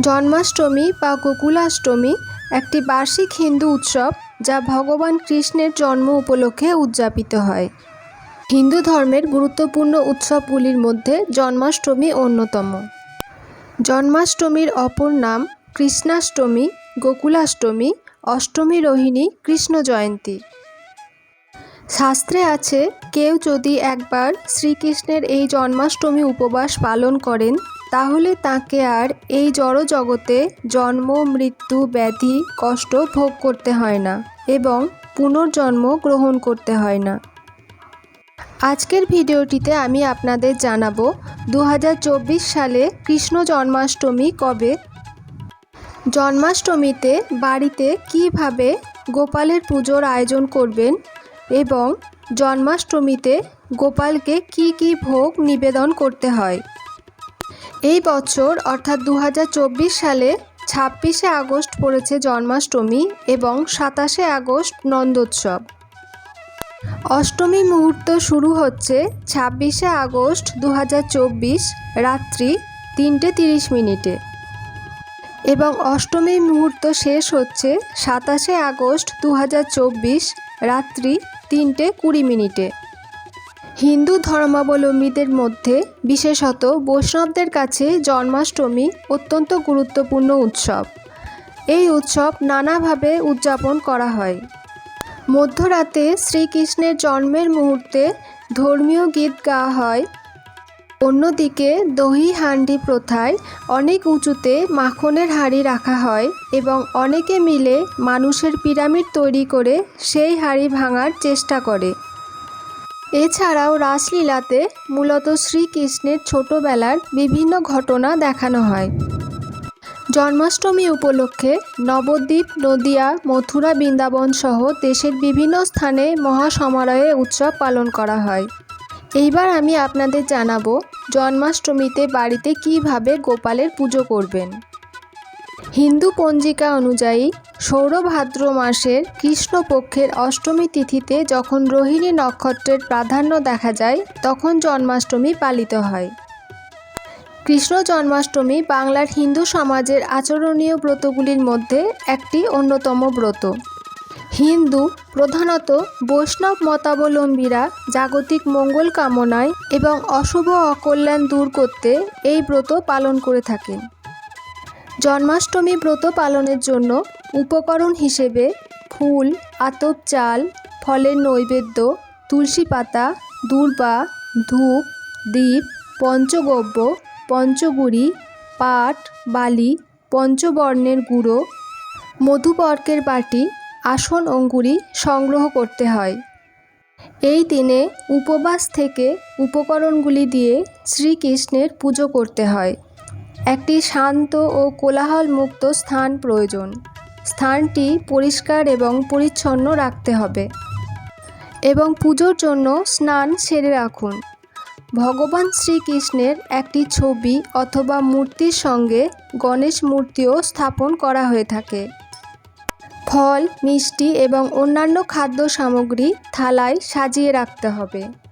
জন্মাষ্টমী বা গোকুলাষ্টমী একটি বার্ষিক হিন্দু উৎসব যা ভগবান কৃষ্ণের জন্ম উপলক্ষে উদযাপিত হয়। হিন্দু ধর্মের গুরুত্বপূর্ণ উৎসবগুলির মধ্যে জন্মাষ্টমী অন্যতম। জন্মাষ্টমীর অপর নাম কৃষ্ণাষ্টমী, গোকুলাষ্টমী, অষ্টমী রোহিণী, কৃষ্ণ জয়ন্তী। শাস্ত্রে আছে, কেউ যদি একবার শ্রীকৃষ্ণের এই জন্মাষ্টমী উপবাস পালন করেন তাহলে তাকে আর এই জড় জগতে জন্ম, মৃত্যু, ব্যাধি, কষ্ট ভোগ করতে হয় না এবং পুনর্জন্ম গ্রহণ করতে হয় না। আজকের ভিডিওটিতে আমি আপনাদের জানাব দু হাজার চব্বিশ সালে কৃষ্ণ জন্মাষ্টমী কবে? জন্মাষ্টমীতে বাড়িতে কীভাবে গোপালের পুজোর আয়োজন করবেন এবং জন্মাষ্টমীতে গোপালকে কি কি ভোগ নিবেদন করতে হয়? এই বছর, অর্থাৎ দু হাজার চব্বিশ সালে, ছাব্বিশে আগস্ট পড়েছে জন্মাষ্টমী এবং সাতাশে আগস্ট নন্দোৎসব। অষ্টমী মুহূর্ত শুরু হচ্ছে ছাব্বিশে আগস্ট দু হাজার চব্বিশ রাত্রি তিনটে তিরিশ মিনিটে। এবং অষ্টমী মুহূর্ত শেষ হচ্ছে সাতাশে আগস্ট দু হাজার চব্বিশ রাত্রি তিনটে কুড়ি মিনিটে। হিন্দু ধর্মাবলম্বীদের মধ্যে, বিশেষত বৈষ্ণবদের কাছে জন্মাষ্টমী অত্যন্ত গুরুত্বপূর্ণ উৎসব। এই উৎসব নানাভাবে উদযাপন করা হয়। মধ্যরাতে শ্রীকৃষ্ণের জন্মের মুহূর্তে ধর্মীয় গীত গাওয়া হয়। অন্যদিকে দহি হান্ডি প্রথায় অনেক উঁচুতে মাখনের হাঁড়ি রাখা হয় এবং অনেকে মিলে মানুষের পিরামিড তৈরি করে সেই হাঁড়ি ভাঙার চেষ্টা করে। এছাড়াও রাসলীলাতে মূলত শ্রীকৃষ্ণের ছোটবেলার বিভিন্ন ঘটনা দেখানো হয়। জন্মাষ্টমী উপলক্ষে নবদ্বীপ, নদিয়া, মথুরা, বৃন্দাবন সহ দেশের বিভিন্ন স্থানে মহাসমারোহে উৎসব পালন করা হয়। এইবার আমি আপনাদের জানাব জন্মাষ্টমীতে বাড়িতে কীভাবে গোপালের পুজো করবেন। হিন্দু পঞ্জিকা অনুযায়ী, সৌরভাদ্র মাসের কৃষ্ণপক্ষের অষ্টমী তিথিতে যখন রোহিণী নক্ষত্রের প্রাধান্য দেখা যায়, তখন জন্মাষ্টমী পালিত হয়। কৃষ্ণ জন্মাষ্টমী বাংলার হিন্দু সমাজের আচরণীয় ব্রতগুলির মধ্যে একটি অন্যতম ব্রত। হিন্দু প্রধানত বৈষ্ণব মতাবলম্বীরা জাগতিক মঙ্গল কামনায় এবং অশুভ অকল্যাণ দূর করতে এই ব্রত পালন করে থাকেন। জন্মাষ্টমী ব্রত পালনের জন্য উপকরণ হিসেবে ফুল, আতপ চাল, ফলের নৈবেদ্য, তুলসী পাতা, দূর্বা, ধূপ দ্বীপ পঞ্চগব্য, পঞ্চগুড়ি, পাট, বালি, পঞ্চবর্ণের গুঁড়ো মধুপর্কের বাটি, আসন অঙ্গুরি সংগ্রহ করতে হয়। এই দিনে উপবাস থেকে উপকরণগুলি দিয়ে শ্রীকৃষ্ণের পুজো করতে হয়। একটি শান্ত ও কোলাহল মুক্ত স্থান প্রয়োজন। স্থানটি পরিষ্কার এবং পরিচ্ছন্ন রাখতে হবে। এবং পুজোর জন্য স্নান সেরে রাখুন। ভগবান শ্রীকৃষ্ণের একটি ছবি অথবা মূর্তির সঙ্গে গণেশ মূর্তিও স্থাপন করা হয়ে থাকে। ফল, মিষ্টি এবং অন্যান্য খাদ্য সামগ্রী থালায় সাজিয়ে রাখতে হবে।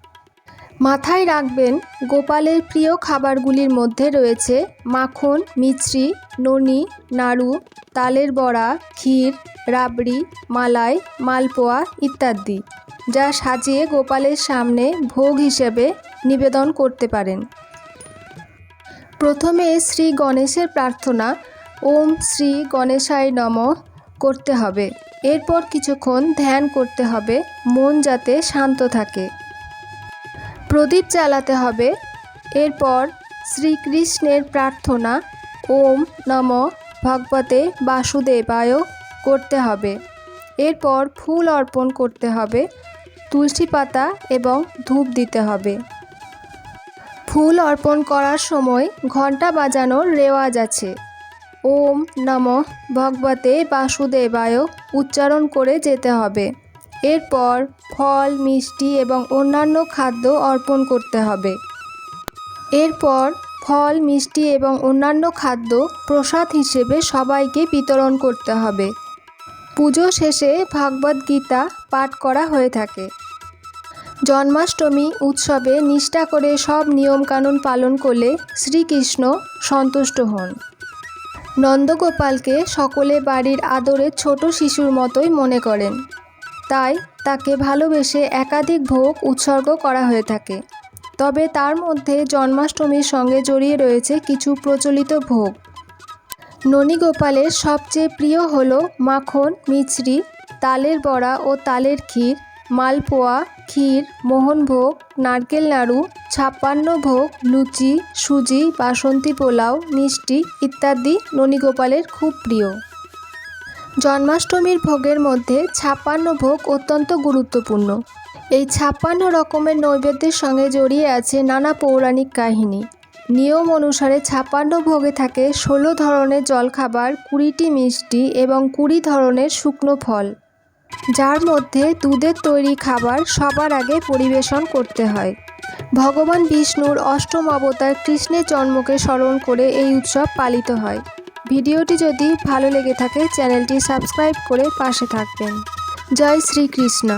মাথায় রাখবেন, গোপালের প্রিয় খাবারগুলির মধ্যে রয়েছে মাখন, মিছরি, ননি, নাড়ু, তালের বড়া, ক্ষীর, রাবড়ি, মালাই, মালপোয়া ইত্যাদি, যা সাজিয়ে গোপালের সামনে ভোগ হিসেবে নিবেদন করতে পারেন। প্রথমে শ্রী গণেশের প্রার্থনা, ওম শ্রী গণেশায় নম, করতে হবে। এরপর কিছুক্ষণ ধ্যান করতে হবে, মন যাতে শান্ত থাকে। প্রদীপ জ্বালাতে হবে। এরপর শ্রীকৃষ্ণের প্রার্থনা, ওম নম ভগবতে বাসুদেবায় করতে হবে। এরপর ফুল অর্পণ করতে হবে, তুলসী পাতা এবং ধূপ দিতে হবে। ফুল অর্পণ করার সময় ঘণ্টা বাজানোর রেওয়াজ আছে। ওম নম ভগবতে বাসুদেবায় উচ্চারণ করে যেতে হবে। এরপর ফল, মিষ্টি এবং অন্যান্য খাদ্য অর্পণ করতে হবে। এরপর ফল, মিষ্টি এবং অন্যান্য খাদ্য প্রসাদ হিসেবে সবাইকে বিতরণ করতে হবে। পুজো শেষে ভাগবত গীতা পাঠ করা হয়ে থাকে। জন্মাষ্টমী উৎসবে নিষ্ঠা করে সব নিয়মকানুন পালন করলে শ্রীকৃষ্ণ সন্তুষ্ট হন। নন্দগোপালকে সকলে বাড়ির আদরের ছোট শিশুর মতোই মনে করেন। তাই তাকে ভালোবেসে একাধিক ভোগ উৎসর্গ করা হয়ে থাকে। তবে তার মধ্যে জন্মাষ্টমীর সঙ্গে জড়িয়ে রয়েছে কিছু প্রচলিত ভোগ। ননীগোপালের সবচেয়ে প্রিয় হল মাখন, মিছরি, তালের বড়া ও তালের ক্ষীর, মালপোয়া, ক্ষীর মোহনভোগ নারকেল নাড়ু, ছাপ্পান্ন ভোগ, লুচি, সুজি, বাসন্তী পোলাও, মিষ্টি ইত্যাদি ননীগোপালের খুব প্রিয়। জন্মাষ্টমীর ভোগের মধ্যে ছাপ্পান্ন ভোগ অত্যন্ত গুরুত্বপূর্ণ। এই ছাপ্পান্ন রকমের নৈবেদ্যের সঙ্গে জড়িয়ে আছে নানা পৌরাণিক কাহিনী। নিয়ম অনুসারে ছাপ্পান্ন ভোগে থাকে ষোলো ধরনের জলখাবার, কুড়িটি মিষ্টি এবং কুড়ি ধরনের শুকনো ফল। যার মধ্যে দুধের তৈরি খাবার সবার আগে পরিবেশন করতে হয়। ভগবান বিষ্ণুর অষ্টম অবতার কৃষ্ণের জন্মকে স্মরণ করে এই উৎসব পালিত হয়। ভিডিওটি যদি ভালো লেগে থাকে চ্যানেলটি সাবস্ক্রাইব করে পাশে থাকবেন। জয় শ্রীকৃষ্ণ।